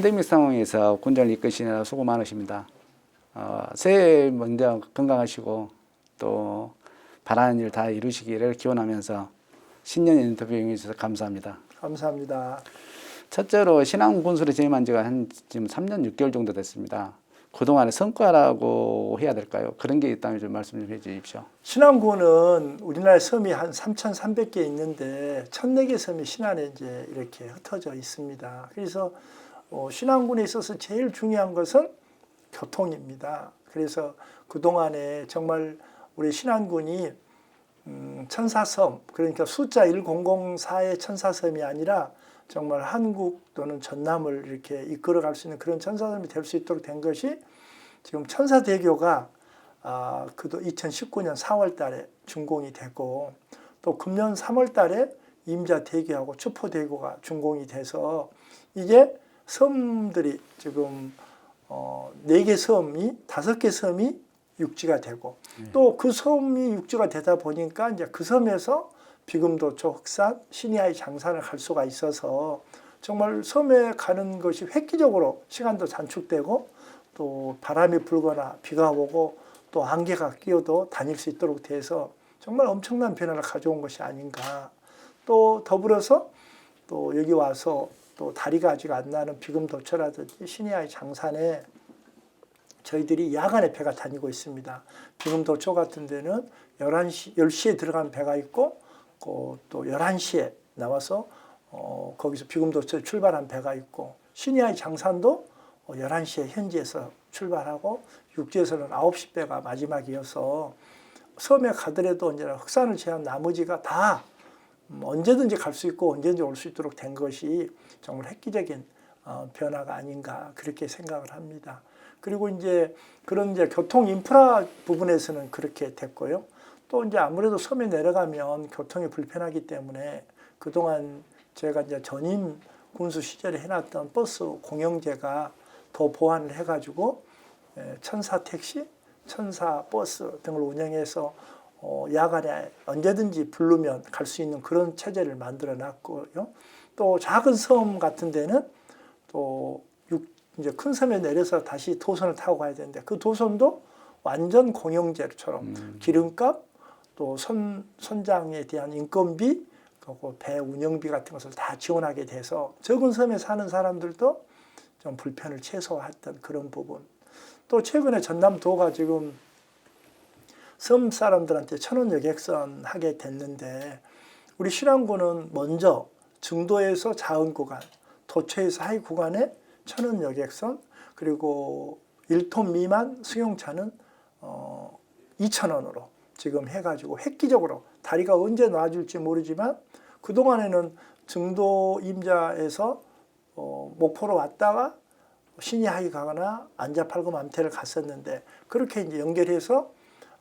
팬데믹 상황에서 군전을 이끄시느라 수고 많으십니다. 어, 새해 먼저 건강하시고 또 바라는 일 다 이루시기를 기원하면서 신년 인터뷰 응해주셔서 감사합니다. 감사합니다. 첫째로 신앙 군수를 재임한 지가 한 지금 3년 6개월 정도 됐습니다. 그동안의 성과라고 해야 될까요? 그런 게 있다면 좀 말씀 좀 해주십시오. 신안군은 우리나라 섬이 한 3,300개 있는데 1,004개 섬이 신안에 이제 이렇게 흩어져 있습니다. 그래서 어, 신안군에 있어서 제일 중요한 것은 교통입니다. 그래서 그동안에 정말 우리 신안군이 음, 천사섬 그러니까 숫자 1004의 천사섬이 아니라 정말 한국 또는 전남을 이렇게 이끌어갈 수 있는 그런 천사섬이 될 수 있도록 된 것이 지금 천사대교가 아, 그도 2019년 4월 달에 준공이 되고 또 금년 3월 달에 임자대교하고 추포대교가 준공이 돼서 이게 섬들이 지금 어, 4개 섬이, 5개 섬이 육지가 되고 또그 섬이 육지가 되다 보니까 이제 그 섬에서 비금도초, 흑산, 신의아의 장산을 갈 수가 있어서 정말 섬에 가는 것이 획기적으로 시간도 단축되고 또 바람이 불거나 비가 오고 또 안개가 끼어도 다닐 수 있도록 돼서 정말 엄청난 변화를 가져온 것이 아닌가. 또 더불어서 또 여기 와서 또 다리가 아직 안 나는 비금도초라든지 신의아의 장산에 저희들이 야간에 배가 다니고 있습니다. 비금도초 같은 데는 11시, 10시에 들어간 배가 있고 그또 11시에 나와서 어, 거기서 비금도초에 출발한 배가 있고 신의아의 장산도 11시에 현지에서 출발하고 육지에서는 9시 배가 마지막이어서 섬에 가더라도 이제 흑산을 제한 나머지가 다 음, 언제든지 갈 수 있고 언제든지 올 수 있도록 된 것이 정말 획기적인 어, 변화가 아닌가 그렇게 생각을 합니다. 그리고 이제 그런 이제 교통 인프라 부분에서는 그렇게 됐고요. 또 이제 아무래도 섬에 내려가면 교통이 불편하기 때문에 그동안 제가 이제 전임 군수 시절에 해놨던 버스 공영제가 더 보완을 해가지고 에, 천사 택시, 천사 버스 등을 운영해서 어, 야간에 언제든지 부르면 갈 수 있는 그런 체제를 만들어 놨고요. 또 작은 섬 같은 데는 또 육, 이제 큰 섬에 내려서 다시 도선을 타고 가야 되는데 그 도선도 완전 공영제처럼 기름값 또 선, 선장에 대한 인건비 그리고 배 운영비 같은 것을 다 지원하게 돼서 적은 섬에 사는 사람들도 좀 불편을 최소화했던 그런 부분. 또 최근에 전남도가 지금 섬 사람들한테 천원 여객선 하게 됐는데 우리 신안군은 먼저 증도에서 자은 구간, 도처에서 하위 구간에 천원 여객선 그리고 1톤 미만 승용차는 어 2,000원으로 지금 해가지고 획기적으로 다리가 언제 놔줄지 모르지만 그동안에는 증도 임자에서 어, 목포로 왔다가 신이 하이 가거나 안자팔금 암태를 갔었는데 그렇게 이제 연결해서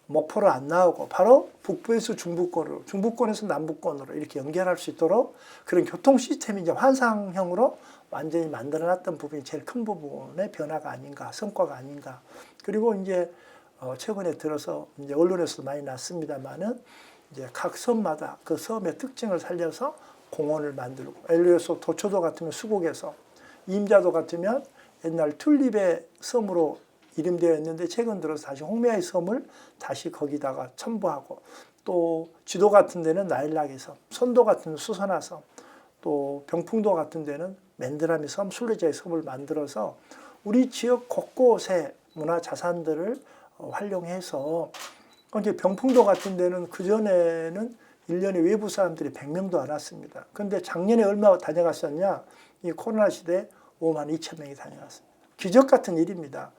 목포로 안 나오고 바로 북부에서 중부권으로 중부권에서 남부권으로 이렇게 연결할 수 있도록 그런 교통 시스템이 이제 환상형으로 완전히 만들어놨던 부분이 제일 큰 부분의 변화가 아닌가 성과가 아닌가. 그리고 이제 어, 최근에 들어서 이제 언론에서 많이 났습니다만은 이제 각 섬마다 그 섬의 특징을 살려서 공원을 만들고 들어서 도초도 같으면 수국에서 임자도 같으면 옛날 튤립의 섬으로 이름되어 있는데 최근 들어서 다시 홍매의 섬을 다시 거기다가 첨부하고 또 지도 같은 데는 나일락의 섬, 선도 같은 데는 수선화 섬, 또 병풍도 같은 데는 맨드라미 섬, 순례자의 섬을 만들어서 우리 지역 곳곳의 문화 자산들을 어, 활용해서 이제 병풍도 같은 데는 그전에는 1년에 외부 사람들이 100명도 안 왔습니다. 그런데 작년에 얼마 다녀갔었냐? 이 코로나 시대에 5만 2천 명이 다녀갔습니다. 기적 같은 일입니다.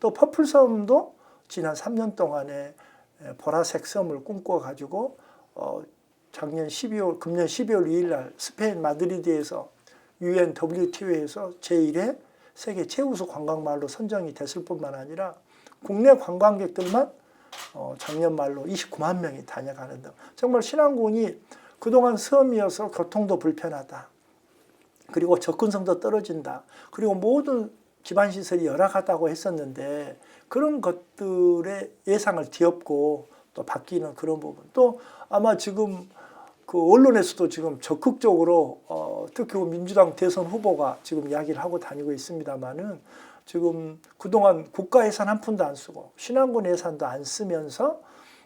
또 퍼플 섬도 지난 3년 동안에 보라색 섬을 꿈꿔가지고 어, 작년 12월, 금년 12월 2일 날 스페인 마드리드에서 UN WTO에서 제1회 세계 최우수 관광마을로 선정이 됐을 뿐만 아니라 국내 관광객들만 어, 작년 말로 29만 명이 다녀가는 등 정말 신안군이 그동안 섬이어서 교통도 불편하다. 그리고 접근성도 떨어진다. 그리고 모든 기반 시설이 열악하다고 했었는데 그런 것들의 예상을 뒤엎고 또 바뀌는 그런 부분. 또 아마 지금 그 언론에서도 지금 적극적으로 어, 특히 그 민주당 대선 후보가 지금 이야기를 하고 다니고 있습니다만은 지금 그동안 국가 예산 한 푼도 안 쓰고 신한군 예산도 안 쓰면서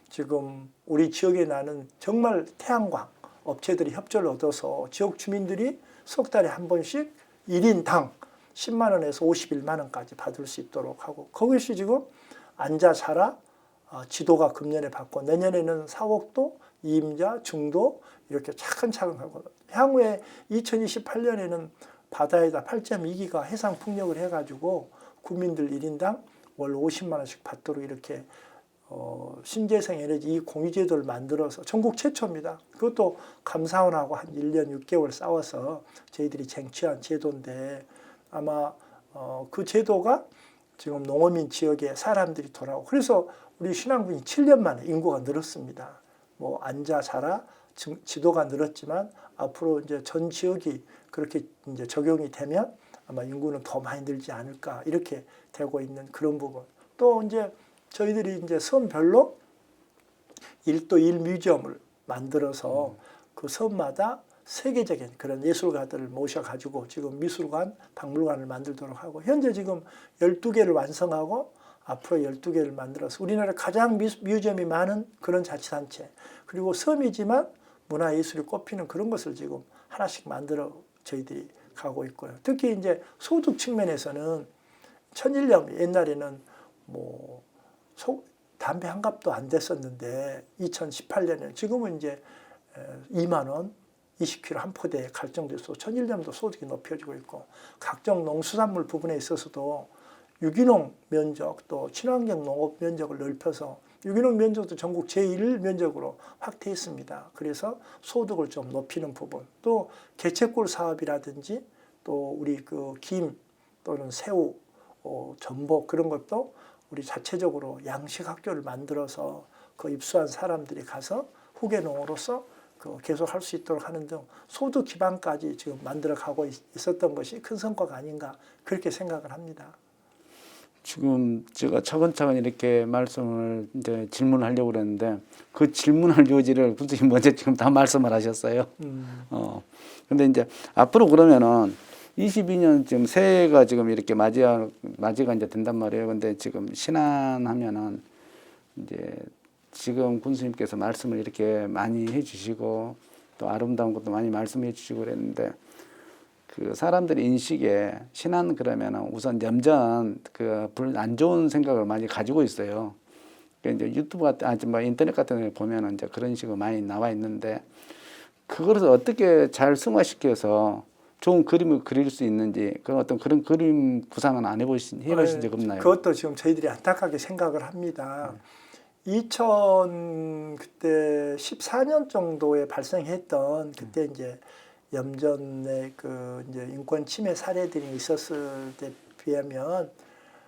지금 우리 지역에 나는 정말 태양광 업체들이 협조를 얻어서 지역 주민들이 석 달에 한 번씩 1인당 10만 원에서 51만 원까지 받을 수 있도록 하고 거기서 지금 앉아 자라 어, 지도가 금년에 받고 내년에는 사옥도 이임자 중도 이렇게 차근차근 하고 향후에 2028년에는 바다에다 8.2기가 해상 풍력을 해가지고 국민들 1인당 월 50만 원씩 받도록 이렇게 어, 신재생 에너지 이 공유제도를 만들어서 전국 최초입니다. 그것도 감사원하고 한 1년 6개월 싸워서 저희들이 쟁취한 제도인데 아마 어, 그 제도가 지금 농어민 지역에 사람들이 돌아오고 그래서 우리 신안군이 7년 만에 인구가 늘었습니다. 뭐 앉아 자라 지- 지도가 늘었지만 앞으로 이제 전 지역이 그렇게 이제 적용이 되면 아마 인구는 더 많이 늘지 않을까 이렇게 되고 있는 그런 부분. 또 이제 저희들이 이제 섬별로 일도일 뮤지엄을 만들어서 그 섬마다 세계적인 그런 예술가들을 모셔가지고 지금 미술관, 박물관을 만들도록 하고 현재 지금 12개를 완성하고 앞으로 12개를 만들어서 우리나라 가장 미- 뮤지엄이 많은 그런 자치단체 그리고 섬이지만 문화예술이 꼽히는 그런 것을 지금 하나씩 만들어 저희들이 가고 있고요. 특히 이제 소득 측면에서는 천일염 옛날에는 뭐 소, 담배 한 값도 안 됐었는데 2018년에 지금은 이제 에, 2만 원 20kg 한 포대에 갈 정도에서 천일염도 소득이 높여지고 있고 각종 농수산물 부분에 있어서도 유기농 면적 또 친환경 농업 면적을 넓혀서 유기농 면적도 전국 제1 면적으로 확대했습니다. 그래서 소득을 좀 높이는 부분 또 개체꿀 사업이라든지 또 우리 그 김 또는 새우 어, 전복 그런 것도 우리 자체적으로 양식 학교를 만들어서 그 입수한 사람들이 가서 후계농으로서 그 계속 할 수 있도록 하는 등 소득 기반까지 지금 만들어 가고 있- 있었던 것이 큰 성과가 아닌가 그렇게 생각을 합니다. 지금 제가 차근차근 이렇게 말씀을 이제 질문하려고 그랬는데 그 질문할 요지를 군수님 먼저 지금 다 말씀을 하셨어요. 음, 어. 근데 이제 앞으로 그러면은 22년 지금 새해가 지금 이렇게 맞이가 맞이가 이제 된단 말이에요. 근데 지금 신안하면은 이제 지금 군수님께서 말씀을 이렇게 많이 해주시고 또 아름다운 것도 많이 말씀해 주시고 그랬는데 그 사람들의 인식에 신안 그러면은 우선 염전 그안 좋은 생각을 많이 가지고 있어요. 그러니까 이제 유튜브 같은 아니 뭐 인터넷 같은 데 보면은 이제 그런 식으로 많이 나와 있는데 그것을 어떻게 잘 승화시켜서 좋은 그림을 그릴 수 있는지 그런 어떤 그런 그림 구상은 안 해보신 해보신 적 없나요? 그것도 지금 저희들이 안타깝게 생각을 합니다. 2000 그때 14년 정도에 발생했던 그때 이제 염전의 그 이제 인권 침해 사례들이 있었을 때 비하면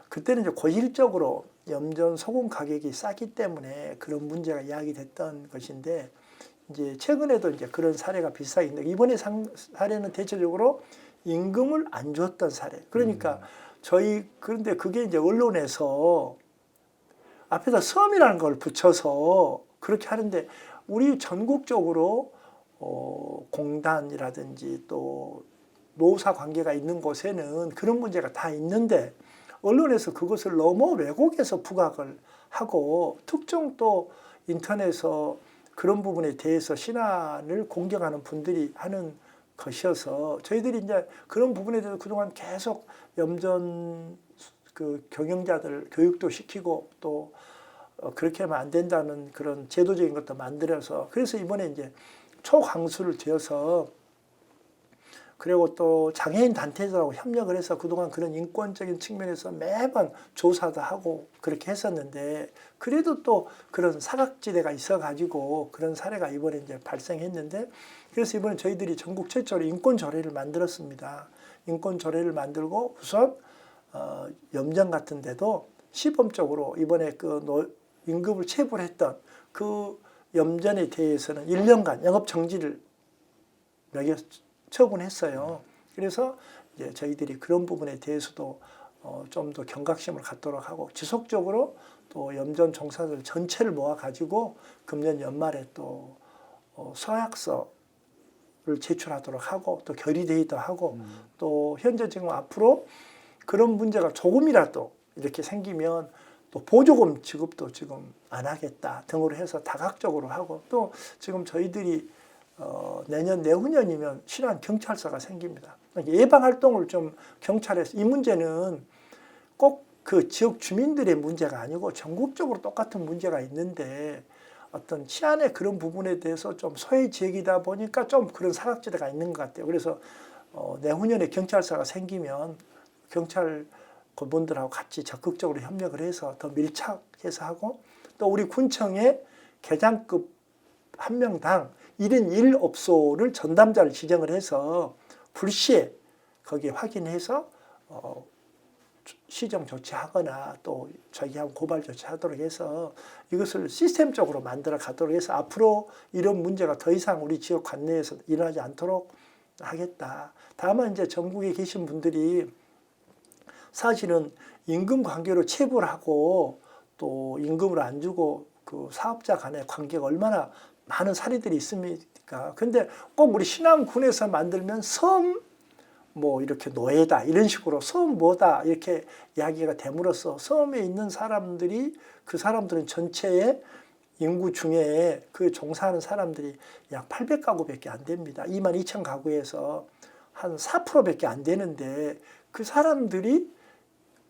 그때는 이제 고질적으로 염전 소금 가격이 싸기 때문에 그런 문제가 이야기됐던 것인데 이제 최근에도 이제 그런 사례가 비슷하게 있는데 이번에 상, 사례는 대체적으로 임금을 안 줬던 사례. 그러니까 저희 그런데 그게 이제 언론에서 앞에다 섬이라는 걸 붙여서 그렇게 하는데 우리 전국적으로 어, 공단이라든지 또 노사 관계가 있는 곳에는 그런 문제가 다 있는데 언론에서 그것을 너무 왜곡해서 부각을 하고 특정 또 인터넷에서 그런 부분에 대해서 신안을 공격하는 분들이 하는 것이어서 저희들이 이제 그런 부분에 대해서 그동안 계속 염전 그 경영자들 교육도 시키고 또 어, 그렇게 하면 안 된다는 그런 제도적인 것도 만들어서 그래서 이번에 이제 초강수를 지어서 그리고 또 장애인 단체들하고 협력을 해서 그동안 그런 인권적인 측면에서 매번 조사도 하고 그렇게 했었는데 그래도 또 그런 사각지대가 있어가지고 그런 사례가 이번에 이제 발생했는데 그래서 이번에 저희들이 전국 최초로 인권 조례를 만들었습니다. 인권 조례를 만들고 우선 어, 염전 같은 데도 시범적으로 이번에 그 노, 임금을 체불했던 그 염전에 대해서는 1년간 영업 정지를 매겨 처분했어요. 그래서 이제 저희들이 그런 부분에 대해서도 어, 좀 더 경각심을 갖도록 하고 지속적으로 또 염전 종사들 전체를 모아 가지고 금년 연말에 또 어, 서약서 제출하도록 하고 또 결의대의도 하고 또 현재 지금 앞으로 그런 문제가 조금이라도 이렇게 생기면 또 보조금 지급도 지금 안 하겠다 등으로 해서 다각적으로 하고 또 지금 저희들이 어, 내년 내후년이면 실한 경찰서가 생깁니다. 그러니까 예방 활동을 좀 경찰에서 이 문제는 꼭 그 지역 주민들의 문제가 아니고 전국적으로 똑같은 문제가 있는데 어떤 치안의 그런 부분에 대해서 좀 소외 지역이다 보니까 좀 그런 사각지대가 있는 것 같아요. 그래서 어, 내후년에 경찰서가 생기면 경찰 그분들하고 같이 적극적으로 협력을 해서 더 밀착해서 하고 또 우리 군청에 계장급 한 명당 1인 1업소를 전담자를 지정을 해서 불시에 거기 확인해서 어, 시정 조치하거나 또 저기하고 고발 조치하도록 해서 이것을 시스템적으로 만들어 가도록 해서 앞으로 이런 문제가 더 이상 우리 지역 관내에서 일어나지 않도록 하겠다. 다만 이제 전국에 계신 분들이 사실은 임금 관계로 체불 하고 또 임금을 안 주고 그 사업자 간의 관계가 얼마나 많은 사례들이 있습니까? 근데 꼭 우리 신안군에서 만들면 섬 뭐 이렇게 노예다 이런 식으로 섬 뭐다 이렇게 이야기가 됨으로써 섬에 있는 사람들이 그 사람들은 전체의 인구 중에 그 종사하는 사람들이 약 800가구밖에 안 됩니다. 2만 2천 가구에서 한 4%밖에 안 되는데 그 사람들이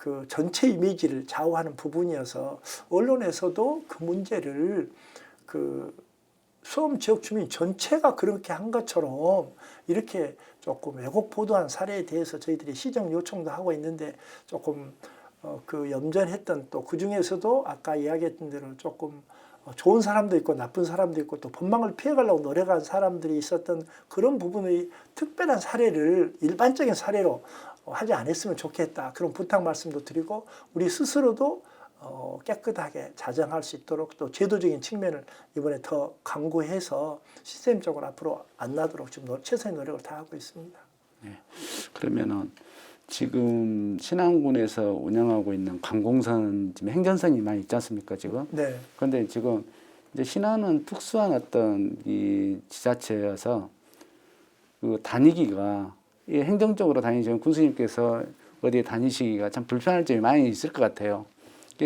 그 전체 이미지를 좌우하는 부분이어서 언론에서도 그 문제를 그 수험 지역 주민 전체가 그렇게 한 것처럼 이렇게 조금 왜곡 보도한 사례에 대해서 저희들이 시정 요청도 하고 있는데 조금 어, 그 염전했던 또 그 중에서도 아까 이야기했던 대로 조금 어, 좋은 사람도 있고 나쁜 사람도 있고 또 법망을 피해가려고 노력한 사람들이 있었던 그런 부분의 특별한 사례를 일반적인 사례로 어, 하지 않았으면 좋겠다 그런 부탁 말씀도 드리고 우리 스스로도 어, 깨끗하게 자정할 수 있도록 또 제도적인 측면을 이번에 더 강구해서 시스템적으로 앞으로 안 나도록 지금 노- 최선의 노력을 다하고 있습니다. 그러면은 지금 신안군에서 운영하고 있는 관공선 지금 행정선이 많이 있지 않습니까 지금? 네, 그런데 지금 이제 신안은 특수한 어떤 이 지자체여서 그 다니기가 이 행정적으로 다니시면 군수님께서 어디에 다니시기가 참 불편할 점이 많이 있을 것 같아요.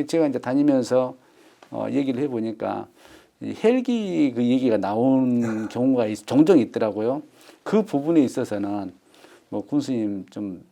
제가 이제 다니면서 어, 얘기를 해보니까 이 헬기 그 얘기가 나온 경우가 있- 종종 있더라고요. 그 부분에 있어서는 뭐 군수님 좀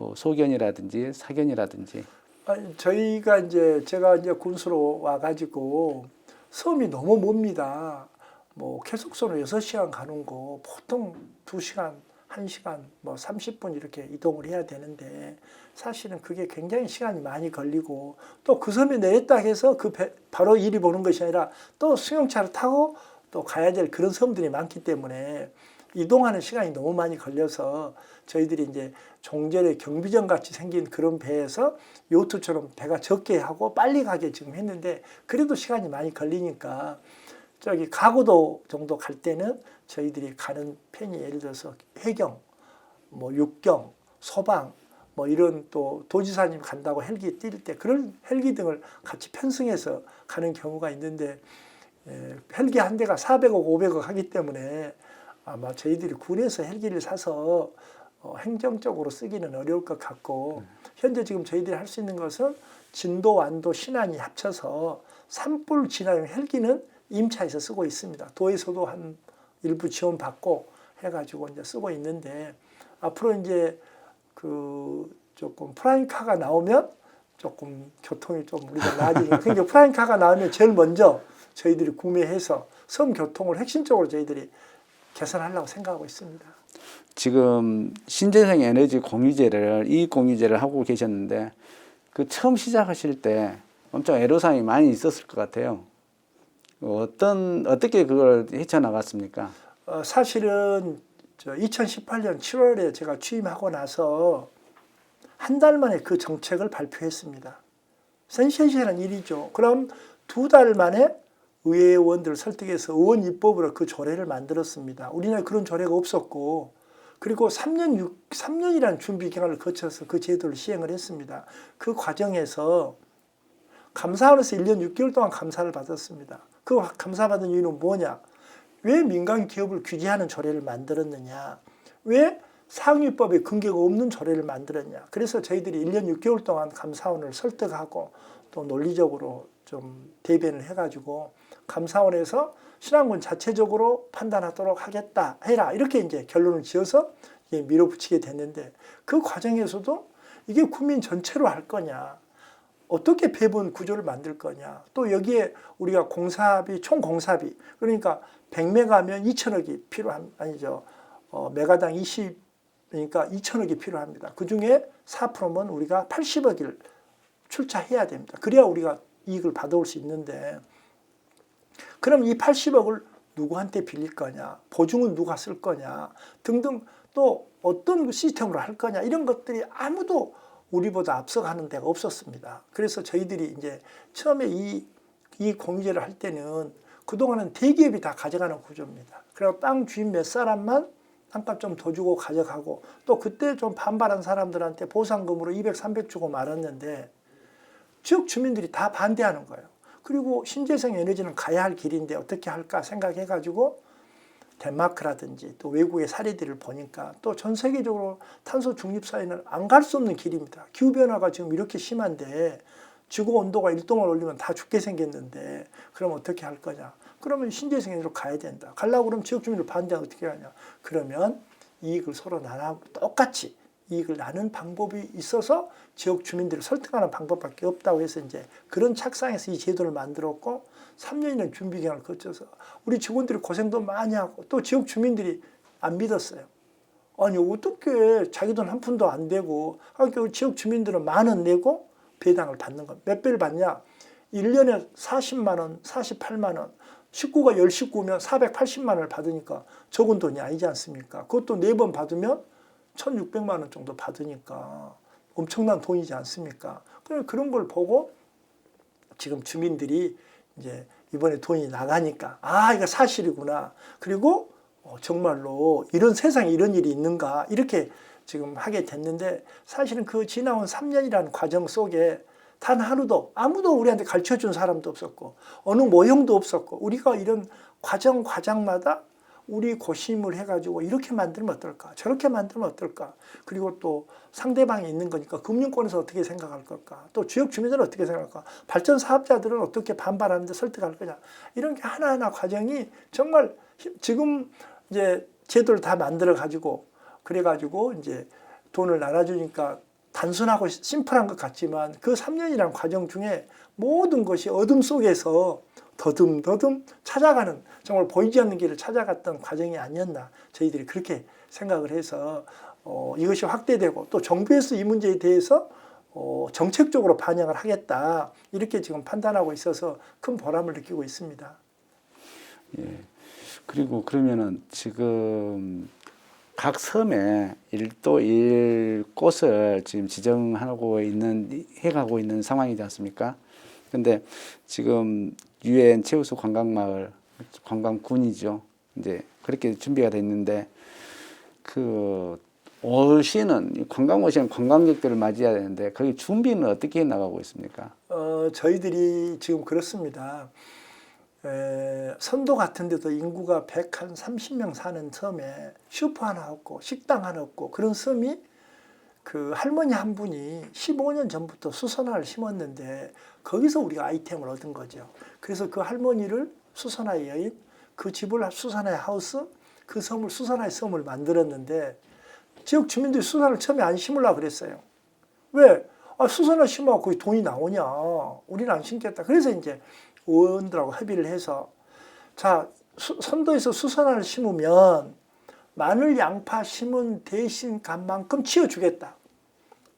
뭐 소견이라든지 사견이라든지 아니, 저희가 이제 제가 이제 군수로 와가지고 섬이 너무 멉니다. 뭐 계속선으로 6시간 가는 거 보통 2시간, 1시간, 뭐 30분 이렇게 이동을 해야 되는데 사실은 그게 굉장히 시간이 많이 걸리고 또 그 섬에 내렸다 해서 그 배, 바로 이리 보는 것이 아니라 또 수용차를 타고 또 가야 될 그런 섬들이 많기 때문에 이동하는 시간이 너무 많이 걸려서 저희들이 이제 종전에 경비정 같이 생긴 그런 배에서 요트처럼 배가 적게 하고 빨리 가게 지금 했는데 그래도 시간이 많이 걸리니까 저기 가구도 정도 갈 때는 저희들이 가는 편이 예를 들어서 해경, 뭐 육경, 소방 뭐 이런 또 도지사님 간다고 헬기 뛸 때 그런 헬기 등을 같이 편승해서 가는 경우가 있는데 에, 헬기 한 대가 400억, 500억 하기 때문에 아마 저희들이 군에서 헬기를 사서 어, 행정적으로 쓰기는 어려울 것 같고 현재 지금 저희들이 할 수 있는 것은 진도, 완도, 신안이 합쳐서 산불 진화용 헬기는 임차에서 쓰고 있습니다. 도에서도 한 일부 지원 받고 해가지고 이제 쓰고 있는데 앞으로 이제 그 조금 프라임카가 나오면 조금 교통이 좀 우리가 나아지니까 그러니까 프라임카가 나오면 제일 먼저 저희들이 구매해서 섬 교통을 핵심적으로 저희들이 개선하려고 생각하고 있습니다. 지금 신재생 에너지 공유제를 이익 공유제를 하고 계셨는데 그 처음 시작하실 때 엄청 애로사항이 많이 있었을 것 같아요. 어떤 어떻게 그걸 헤쳐 나갔습니까? 어, 사실은 저 2018년 7월에 제가 취임하고 나서 한 달 만에 그 정책을 발표했습니다. 센세이션한 일이죠. 그럼 두 달 만에 의회의원들을 설득해서 의원 입법으로 그 조례를 만들었습니다. 우리나라에 그런 조례가 없었고 그리고 3년 6, 3년이라는 준비 기간을 거쳐서 그 제도를 시행을 했습니다. 그 과정에서 감사원에서 1년 6개월 동안 감사를 받았습니다. 그 감사받은 이유는 뭐냐? 왜 민간 기업을 규제하는 조례를 만들었느냐? 왜 상위법에 근거가 없는 조례를 만들었냐? 그래서 저희들이 1년 6개월 동안 감사원을 설득하고 또 논리적으로 좀 대변을 해가지고 감사원에서 신앙군 자체적으로 판단하도록 하겠다 해라 이렇게 이제 결론을 지어서 이게 밀어붙이게 됐는데 그 과정에서도 이게 국민 전체로 할 거냐 어떻게 배분 구조를 만들 거냐. 또 여기에 우리가 공사비 총 공사비. 그러니까 100메가면 2천억이 필요한 아니죠. 어, 메가당 20 그러니까 2천억이 필요합니다. 그 중에 4%면 우리가 80억을 출자해야 됩니다. 그래야 우리가 이익을 받아올 수 있는데. 그럼 이 80억을 누구한테 빌릴 거냐, 보증은 누가 쓸 거냐? 등등 또 어떤 시스템으로 할 거냐? 이런 것들이 아무도 우리보다 앞서가는 데가 없었습니다. 그래서 저희들이 이제 처음에 이, 이 공제를 할 때는 그동안은 대기업이 다 가져가는 구조입니다. 그리고 땅 주인 몇 사람만 땅값 좀 더 주고 가져가고 또 그때 좀 반발한 사람들한테 보상금으로 200, 300 주고 말았는데 지역 주민들이 다 반대하는 거예요. 그리고 신재생 에너지는 가야 할 길인데 어떻게 할까 생각해가지고 덴마크라든지 또 외국의 사례들을 보니까 또 전 세계적으로 탄소 중립 사회는 안 갈 수 없는 길입니다. 기후 변화가 지금 이렇게 심한데 지구 온도가 1도만 올리면 다 죽게 생겼는데 그럼 어떻게 할 거냐? 그러면 신재생 에너지로 가야 된다. 가려고 그러면 지역 주민들 반대하면 어떻게 하냐? 그러면 이익을 서로 나눠 똑같이 이익을 나눈 방법이 있어서 지역 주민들을 설득하는 방법밖에 없다고 해서 이제 그런 착상에서 이 제도를 만들었고 3년이나 준비 기간을 거쳐서 우리 직원들이 고생도 많이 하고 또 지역 주민들이 안 믿었어요. 아니 어떻게 자기 돈 한 푼도 안 되고 그러니까 지역 주민들은 만 원 내고 배당을 받는 거. 몇 배를 받냐? 1년에 40만 원, 48만 원. 식구가 10식구면 480만 원을 받으니까 적은 돈이 아니지 않습니까? 그것도 네 번 받으면 1,600만 원 정도 받으니까 엄청난 돈이지 않습니까? 그런 걸 보고 지금 주민들이 이제 이번에 돈이 나가니까 아 이거 사실이구나. 그리고 어, 정말로 이런 세상에 이런 일이 있는가 이렇게 지금 하게 됐는데 사실은 그 지나온 3년이라는 과정 속에 단 하루도 아무도 우리한테 가르쳐 준 사람도 없었고 어느 모형도 없었고 우리가 이런 과정 과정마다 우리 고심을 해가지고 이렇게 만들면 어떨까? 저렇게 만들면 어떨까? 그리고 또 상대방이 있는 거니까 금융권에서 어떻게 생각할 걸까? 또 지역 주민들은 어떻게 생각할까? 발전 사업자들은 어떻게 반발하는데 설득할 거냐? 이런 게 하나하나 과정이 정말 지금 이제 제도를 다 만들어 가지고 그래 가지고 이제 돈을 나눠주니까 단순하고 심플한 것 같지만 그 3년이라는 과정 중에 모든 것이 어둠 속에서 더듬더듬 찾아가는 정말 보이지 않는 길을 찾아갔던 과정이 아니었나 저희들이 그렇게 생각을 해서 어, 이것이 확대되고 또 정부에서 이 문제에 대해서 어, 정책적으로 반영을 하겠다 이렇게 지금 판단하고 있어서 큰 보람을 느끼고 있습니다. 예. 그리고 그러면은 지금 각 섬에 일도 일 곳을 지금 지정하고 있는 해가고 있는 상황이지 않습니까? 근데 지금 유엔 최우수 관광마을 관광군이죠. 이제 그렇게 준비가 됐는데 그 오시는 관광 오시는 관광객들을 맞이해야 되는데 거기 준비는 어떻게 나가고 있습니까? 어, 저희들이 지금 그렇습니다. 에, 선도 같은 데도 인구가 130명 사는 섬에 슈퍼 하나 없고 식당 하나 없고 그런 섬이 그 할머니 한 분이 15년 전부터 수선화를 심었는데 거기서 우리가 아이템을 얻은 거죠. 그래서 그 할머니를 수선화의 여인, 그 집을 수선화의 하우스, 그 섬을 수선화의 섬을 만들었는데 지역 주민들이 수선화를 처음에 안 심으려고 그랬어요. 왜? 아, 수선화 심어갖고 거기 돈이 나오냐. 우리는 안 심겠다. 그래서 이제 의원들하고 협의를 해서 자, 수, 선도에서 수선화를 심으면 마늘, 양파 심은 대신 값만큼 치워주겠다.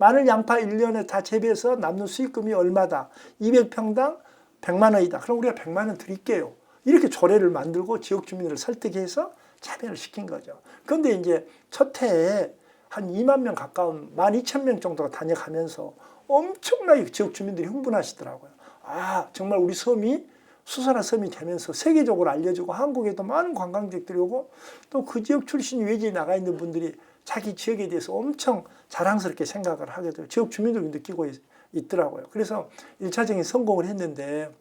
마늘, 양파 1년에 다 재배해서 남는 수익금이 얼마다. 200평당 100만 원이다. 그럼 우리가 100만 원 드릴게요. 이렇게 조례를 만들고 지역 주민들을 설득해서 참여를 시킨 거죠. 그런데 이제 첫 해에 한 2만 명 가까운 12,000명 정도가 다녀가면서 엄청나게 지역 주민들이 흥분하시더라고요. 아, 정말 우리 섬이 수선화 섬이 되면서 세계적으로 알려지고 한국에도 많은 관광객들이 오고 또 그 지역 출신 외지에 나가 있는 분들이 자기 지역에 대해서 엄청 자랑스럽게 생각을 하게 돼요. 지역 주민들이 느끼고 있, 더라고요 그래서 일차적인 성공을 했는데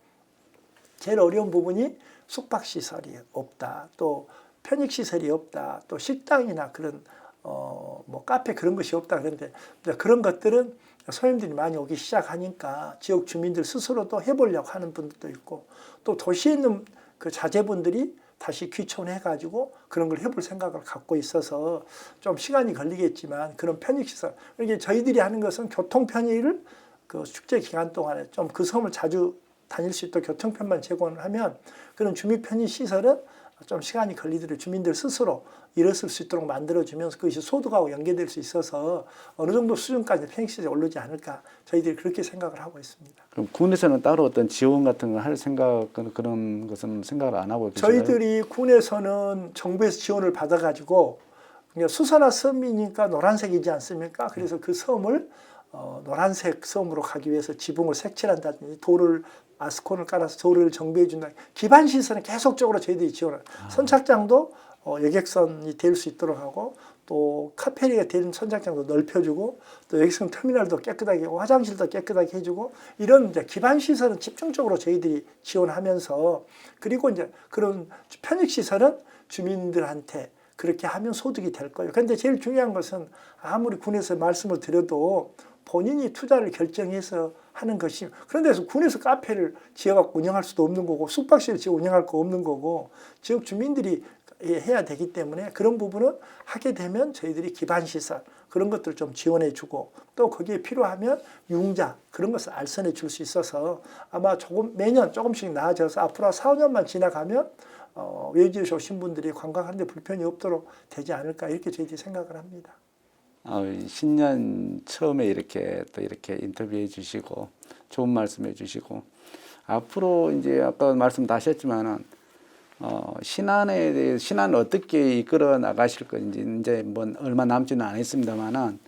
제일 어려운 부분이 숙박 시설이 없다. 또 편익 시설이 없다. 또 식당이나 그런 어 뭐 카페 그런 것이 없다. 그런데 그런 것들은 손님들이 많이 오기 시작하니까 지역 주민들 스스로도 해보려고 하는 분들도 있고 또 도시에 있는 그 자제분들이 다시 귀촌해 가지고 그런 걸 해볼 생각을 갖고 있어서 좀 시간이 걸리겠지만 그런 편익시설 이게 저희들이 하는 것은 교통 편의를 그 축제 기간 동안에 좀 그 섬을 자주 다닐 수 있도록 교통편만 제공을 하면 그런 주민 편의 시설은 좀 시간이 걸리더라도 주민들 스스로 일었을 수 있도록 만들어주면서 그것이 소득하고 연계될 수 있어서 어느 정도 수준까지 편익시설이 오르지 않을까 저희들이 그렇게 생각을 하고 있습니다. 그럼 군에서는 따로 어떤 지원 같은 걸 할 생각 그런 것은 생각을 안 하고 계신가요? 저희들이 군에서는 정부에서 지원을 받아가지고 수산화 섬이니까 노란색이지 않습니까? 그래서 그 섬을 어, 노란색 섬으로 가기 위해서 지붕을 색칠한다든지 돌을 아스콘을 깔아서 돌을 정비해 준다. 기반 시설은 계속적으로 저희들이 지원을. 선착장도 어, 여객선이 될 수 있도록 하고 또 카페리가 되는 선착장도 넓혀주고 또 여객선 터미널도 깨끗하게 화장실도 깨끗하게 해주고 이런 이제 기반 시설은 집중적으로 저희들이 지원하면서 그리고 이제 그런 편익 시설은 주민들한테 그렇게 하면 소득이 될 거예요. 그런데 제일 중요한 것은 아무리 군에서 말씀을 드려도 본인이 투자를 결정해서 하는 것이 그런 데서 군에서 카페를 지어갖고 운영할 수도 없는 거고 숙박시를 지어 운영할 거 없는 거고 지역 주민들이 해야 되기 때문에 그런 부분은 하게 되면 저희들이 기반 시설 그런 것들 좀 지원해 주고 또 거기에 필요하면 융자 그런 것을 알선해 줄 수 있어서 아마 조금 매년 조금씩 나아져서 앞으로 4, 5년만 지나가면 어, 외지에서 오신 분들이 관광하는데 불편이 없도록 되지 않을까 이렇게 저희들이 생각을 합니다. 어, 신년 처음에 이렇게 또 이렇게 인터뷰해 주시고 좋은 말씀해 주시고 앞으로 이제 아까 말씀 다 하셨지만은 어, 신안에 대해 신안을 어떻게 이끌어 나가실 건지 이제 뭐 얼마 남지는 않았습니다만은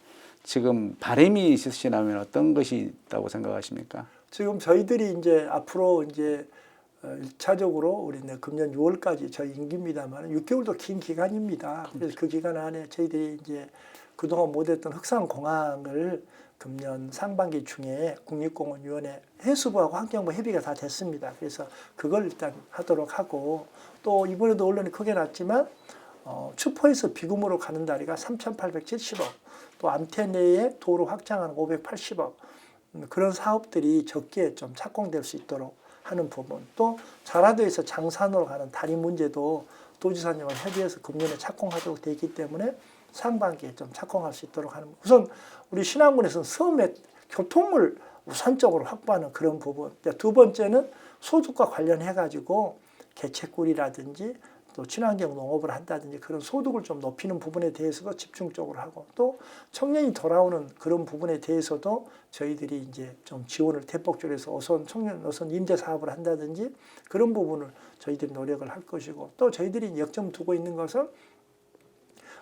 지금 바람이 있으시다면 어떤 것이 있다고 생각하십니까? 지금 저희들이 이제 앞으로 이제 어, 일차적으로 우리 이제 금년 6월까지 저희 임기입니다만 6개월도 긴 기간입니다. 그래서 그 기간 안에 저희들이 이제 그동안 못했던 흑산공항을 금년 상반기 중에 국립공원위원회 해수부하고 환경부 협의가 다 됐습니다. 그래서 그걸 일단 하도록 하고 또 이번에도 언론이 크게 났지만 어, 추포에서 비금으로 가는 다리가 3,870억, 또 암태내에 도로 확장하는 580억, 음, 그런 사업들이 적게 좀 착공될 수 있도록 하는 부분, 또 자라도에서 장산으로 가는 다리 문제도 도지사님과 협의해서 금년에 착공하도록 되어 있기 때문에 상반기에 좀 착공할 수 있도록 하는. 우선 우리 신안군에서는 섬의 교통을 우선적으로 확보하는 그런 부분. 두 번째는 소득과 관련해 가지고 개체꿀이라든지 또 친환경 농업을 한다든지 그런 소득을 좀 높이는 부분에 대해서도 집중적으로 하고 또 청년이 돌아오는 그런 부분에 대해서도 저희들이 이제 좀 지원을 대폭적으로 해서 어선 청년 어선 임대 사업을 한다든지 그런 부분을 저희들이 노력을 할 것이고 또 저희들이 역점 두고 있는 것은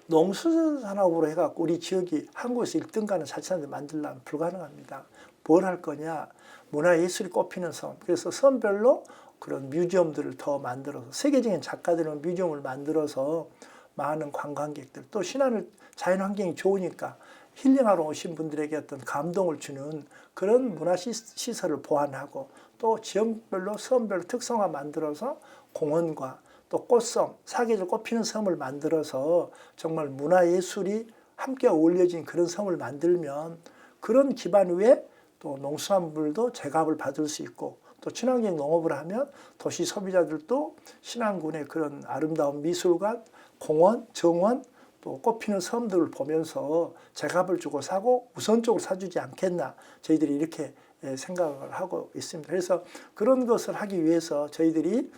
농수산업으로 해갖고 우리 지역이 한국에서 1등 가는 자치산을 만들려면 불가능합니다. 뭘 할 거냐? 문화예술이 꼽히는 섬. 그래서 섬별로 그런 뮤지엄들을 더 만들어서 세계적인 작가들은 뮤지엄을 만들어서 많은 관광객들 또 신안을 자연 환경이 좋으니까 힐링하러 오신 분들에게 어떤 감동을 주는 그런 문화 시설을 보완하고 또 지역별로 섬별로 특성화 만들어서 공원과 또 꽃섬, 사계절 꽃피는 섬을 만들어서 정말 문화예술이 함께 어울려진 그런 섬을 만들면 그런 기반 위에 또 농수산물도 제값을 받을 수 있고 또 친환경 농업을 하면 도시 소비자들도 신안군의 그런 아름다운 미술관, 공원, 정원 또 꽃피는 섬들을 보면서 제값을 주고 사고 우선적으로 사주지 않겠나 저희들이 이렇게 예, 생각을 하고 있습니다. 그래서 그런 것을 하기 위해서 저희들이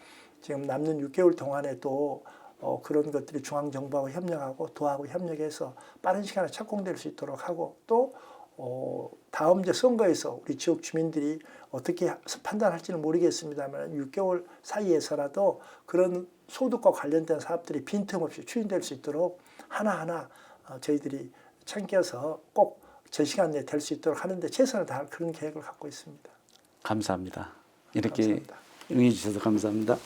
지금 남는 6개월 동안에도 어, 그런 것들이 중앙정부하고 협력하고 도하고 협력해서 빠른 시간에 착공될 수 있도록 하고 또 어, 다음 이제 선거에서 우리 지역 주민들이 어떻게 판단할지는 모르겠습니다만 6개월 사이에서라도 그런 소득과 관련된 사업들이 빈틈없이 추진될 수 있도록 하나하나 어, 저희들이 챙겨서 꼭 제 시간 내에 될 수 있도록 하는데 최선을 다할 그런 계획을 갖고 있습니다. 감사합니다. 이렇게 감사합니다. 응해 주셔서 감사합니다.